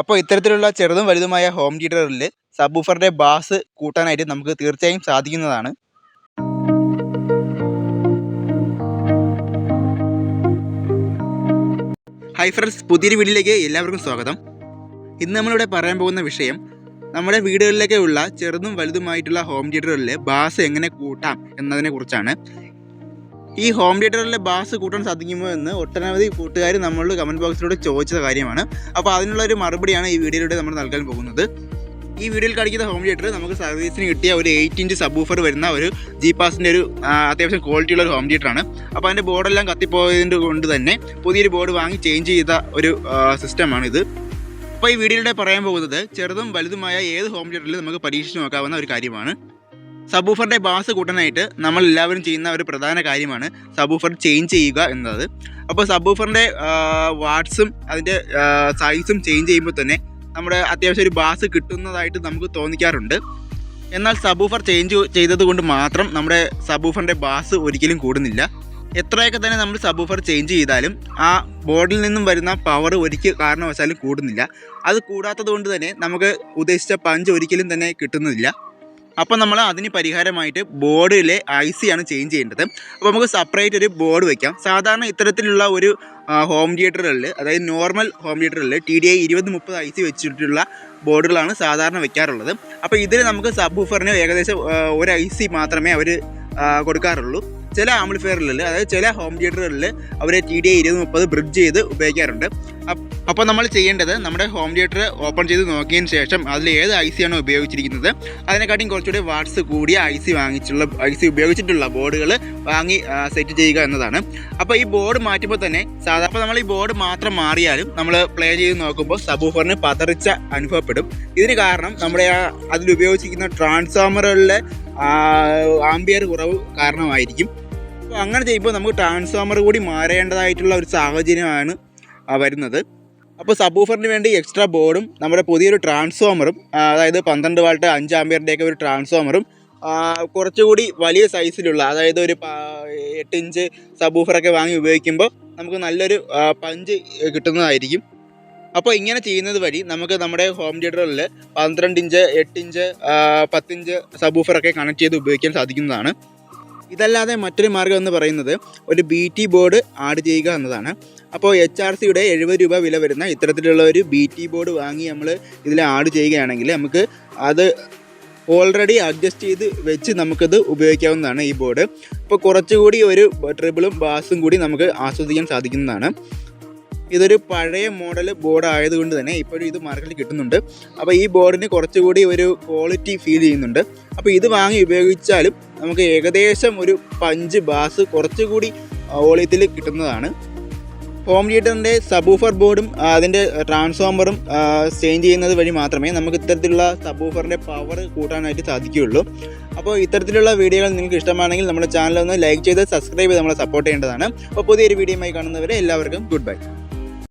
അപ്പോൾ ഇത്തരത്തിലുള്ള ചെറുതും വലുതുമായ ഹോം തിയേറ്ററിൽ സബ്വൂഫറിന്റെ ബാസ് കൂട്ടാനായിട്ട് നമുക്ക് തീർച്ചയായും സാധിക്കുന്നതാണ്. ഹൈ ഫ്രണ്ട്സ് പുതിയൊരു വീട്ടിലേക്ക് എല്ലാവർക്കും സ്വാഗതം. ഇന്ന് നമ്മളിവിടെ പറയാൻ പോകുന്ന വിഷയം നമ്മുടെ വീടുകളിലൊക്കെ ഉള്ള ചെറുതും വലുതുമായിട്ടുള്ള ഹോം തിയേറ്ററുകളിൽ ബാസ് എങ്ങനെ കൂട്ടാം എന്നതിനെ കുറിച്ചാണ്. ഈ ഹോം തിയേറ്ററിലെ ബാസ് കൂട്ടാൻ സാധിക്കുമോ എന്ന് ഒട്ടനവധി കൂട്ടുകാർ നമ്മളോട് കമന്റ് ബോക്സിലൂടെ ചോദിച്ച കാര്യമാണ്. അപ്പോൾ അതിനുള്ള ഒരു മറുപടിയാണ് ഈ വീഡിയോയിലൂടെ നമ്മൾ നൽകാൻ പോകുന്നത്. ഈ വീഡിയോയിൽ കാണിക്കുന്ന ഹോം തിയേറ്റർ നമുക്ക് സർവീസിന് കിട്ടിയ ഒരു എയ്റ്റ് ഇഞ്ച് സബൂഫർ വരുന്ന ഒരു ജി പാസിന്റെ ഒരു അത്യാവശ്യം ക്വാളിറ്റിയുള്ള ഒരു ഹോം തിയേറ്ററാണ് അപ്പോൾ അതിന്റെ ബോർഡെല്ലാം കത്തിപ്പോയതിന്റെ കൊണ്ട് തന്നെ പുതിയൊരു ബോർഡ് വാങ്ങി ചേഞ്ച് ചെയ്ത ഒരു സിസ്റ്റമാണിത് അപ്പോൾ ഈ വീഡിയോയിലൂടെ പറയാൻ പോകുന്നത് ചെറുതും വലുതുമായ ഏത് ഹോം തിയേറ്ററിലും നമുക്ക് പരീക്ഷിച്ച് നോക്കാവുന്ന ഒരു കാര്യമാണ്. സബൂഫറിന്റെ ബാസ് കൂട്ടാനായിട്ട് നമ്മൾ എല്ലാവരും ചെയ്യുന്ന ഒരു പ്രധാന കാര്യമാണ് സബൂഫർ ചേഞ്ച് ചെയ്യുക എന്നത്. അപ്പോൾ സബൂഫറിന്റെ വാട്സും അതിന്റെ സൈസും ചേഞ്ച് ചെയ്യുമ്പോൾ തന്നെ നമ്മുടെ അത്യാവശ്യം ഒരു ബാസ് കിട്ടുന്നതായിട്ട് നമുക്ക് തോന്നിക്കാറുണ്ട്. എന്നാൽ സബൂഫർ ചേഞ്ച് ചെയ്തതുകൊണ്ട് മാത്രം നമ്മുടെ സബൂഫറിന്റെ ബാസ് ഒരിക്കലും കൂടുന്നില്ല. എത്രയൊക്കെ തന്നെ നമ്മൾ സബൂഫർ ചേഞ്ച് ചെയ്താലും ആ ബോർഡിൽ നിന്നും വരുന്ന പവർ ഒരിക്കൽ കാരണവശാലും കൂടുന്നില്ല. അത് കൂടാത്തത് കൊണ്ട് തന്നെ നമുക്ക് ഉദ്ദേശിച്ച പഞ്ച് ഒരിക്കലും തന്നെ കിട്ടുന്നില്ല. അപ്പോൾ നമ്മൾ അതിന് പരിഹാരമായിട്ട് ബോർഡിലെ ഐ സി ആണ് ചേഞ്ച് ചെയ്യേണ്ടത്. അപ്പോൾ നമുക്ക് സെപ്പറേറ്റ് ഒരു ബോർഡ് വയ്ക്കാം സാധാരണ ഇത്തരത്തിലുള്ള ഒരു ഹോം തിയേറ്ററുകളിൽ അതായത് നോർമൽ ഹോം തിയേറ്ററിൽ ടി ഡി ഐ ഇരുപത് മുപ്പത് ഐ സി വെച്ചിട്ടുള്ള ബോർഡുകളാണ് സാധാരണ വെക്കാറുള്ളത്. അപ്പോൾ ഇതിൽ നമുക്ക് സബ് ഊഫറിന് ഏകദേശം ഒരു ഐ സി മാത്രമേ അവർ കൊടുക്കാറുള്ളൂ. ചില ആംബ്ലിഫയറുകളിൽ അതായത് ചില ഹോം തിയേറ്ററുകളിൽ അവർ ടി ഡി ഐ മുപ്പത് ബ്രിഡ്ജ് ചെയ്ത് ഉപയോഗിക്കാറുണ്ട്. അപ്പോൾ നമ്മൾ ചെയ്യേണ്ടത് നമ്മുടെ ഹോം തിയേറ്റർ ഓപ്പൺ ചെയ്ത് നോക്കിയതിന് ശേഷം അതിൽ ഏത് ഐ സി ആണോ ഉപയോഗിച്ചിരിക്കുന്നത് അതിനെക്കാട്ടിയും കുറച്ചുകൂടി വാട്സ് കൂടിയ ഐ സി വാങ്ങിച്ചുള്ള ഐ സി ഉപയോഗിച്ചിട്ടുള്ള ബോർഡുകൾ വാങ്ങി സെറ്റ് ചെയ്യുക എന്നതാണ്. അപ്പോൾ ഈ ബോർഡ് മാറ്റുമ്പോൾ തന്നെ സാധാരണ അപ്പോൾ നമ്മൾ ഈ ബോർഡ് മാത്രം മാറിയാലും നമ്മൾ പ്ലേ ചെയ്ത് നോക്കുമ്പോൾ സബൂഫറിന് പതറിച്ച അനുഭവപ്പെടും. ഇതിന് കാരണം നമ്മുടെ ആ അതിൽ ഉപയോഗിച്ചിരിക്കുന്ന ട്രാൻസ്ഫോമറുകളിലെ ആംബിയർ കുറവ് കാരണമായിരിക്കും. അപ്പോൾ അങ്ങനെ ചെയ്യുമ്പോൾ നമുക്ക് ട്രാൻസ്ഫോമർ കൂടി മാറേണ്ടതായിട്ടുള്ള ഒരു സാഹചര്യമാണ് വരുന്നത്. അപ്പോൾ സബൂഫറിന് വേണ്ടി എക്സ്ട്രാ ബോർഡും നമ്മുടെ പുതിയൊരു ട്രാൻസ്ഫോമറും അതായത് പന്ത്രണ്ട് വാൾട്ട് അഞ്ച് ആംബിയറിന്റെയൊക്കെ ഒരു ട്രാൻസ്ഫോമറും കുറച്ചുകൂടി വലിയ സൈസിലുള്ള അതായത് ഒരു എട്ട് ഇഞ്ച് സബൂഫറൊക്കെ വാങ്ങി ഉപയോഗിക്കുമ്പോൾ നമുക്ക് നല്ലൊരു പഞ്ച് കിട്ടുന്നതായിരിക്കും. അപ്പോൾ ഇങ്ങനെ ചെയ്യുന്നത് വഴി നമുക്ക് നമ്മുടെ ഹോം തിയേറ്ററിൽ പന്ത്രണ്ട് ഇഞ്ച് എട്ട് ഇഞ്ച് പത്തിഞ്ച് സബൂഫറൊക്കെ കണക്ട് ചെയ്ത് ഉപയോഗിക്കാൻ സാധിക്കുന്നതാണ്. ഇതല്ലാതെ മറ്റൊരു മാർഗം എന്ന് പറയുന്നത് ഒരു ബി ടി ബോർഡ് ആഡ് ചെയ്യുക എന്നതാണ്. അപ്പോൾ എച്ച് ആർ സിയുടെ എഴുപത് രൂപ വില വരുന്ന ഇത്തരത്തിലുള്ള ഒരു ബി ടി ബോർഡ് വാങ്ങി നമ്മൾ ഇതിൽ ആഡ് ചെയ്യുകയാണെങ്കിൽ നമുക്ക് അത് ഓൾറെഡി അഡ്ജസ്റ്റ് ചെയ്ത് വെച്ച് നമുക്കത് ഉപയോഗിക്കാവുന്നതാണ് ഈ ബോർഡ് അപ്പോൾ കുറച്ചുകൂടി ഒരു ട്രിബിളും ബാസും കൂടി നമുക്ക് ആസ്വദിക്കാൻ സാധിക്കുന്നതാണ്. ഇതൊരു പഴയ മോഡൽ ബോർഡ് ആയതുകൊണ്ട് തന്നെ ഇപ്പോഴും ഇത് മാർക്കറ്റിൽ കിട്ടുന്നുണ്ട്. അപ്പോൾ ഈ ബോർഡിന് കുറച്ചുകൂടി ഒരു ക്വാളിറ്റി ഫീൽ ചെയ്യുന്നുണ്ട്. അപ്പോൾ ഇത് വാങ്ങി ഉപയോഗിച്ചാലും നമുക്ക് ഏകദേശം ഒരു പഞ്ച് ബാസ് കുറച്ചുകൂടി വോളിയത്തിൽ കിട്ടുന്നതാണ്. ഹോം തിയേറ്ററിന്റെ സബൂഫർ ബോർഡും അതിന്റെ ട്രാൻസ്ഫോമറും ചേഞ്ച് ചെയ്യുന്നത് വഴി മാത്രമേ നമുക്ക് ഇത്തരത്തിലുള്ള സബൂഫറിന്റെ പവർ കൂട്ടാനായിട്ട് സാധിക്കുകയുള്ളൂ. അപ്പോൾ ഇത്തരത്തിലുള്ള വീഡിയോകൾ നിങ്ങൾക്ക് ഇഷ്ടമാണെങ്കിൽ നമ്മുടെ ചാനൽ ഒന്ന് ലൈക്ക് ചെയ്ത് സബ്സ്ക്രൈബ് ചെയ്ത് നമ്മളെ സപ്പോർട്ട് ചെയ്യേണ്ടതാണ്. അപ്പോൾ പുതിയൊരു വീഡിയോയുമായി കാണുന്നവരെ എല്ലാവർക്കും ഗുഡ് ബൈ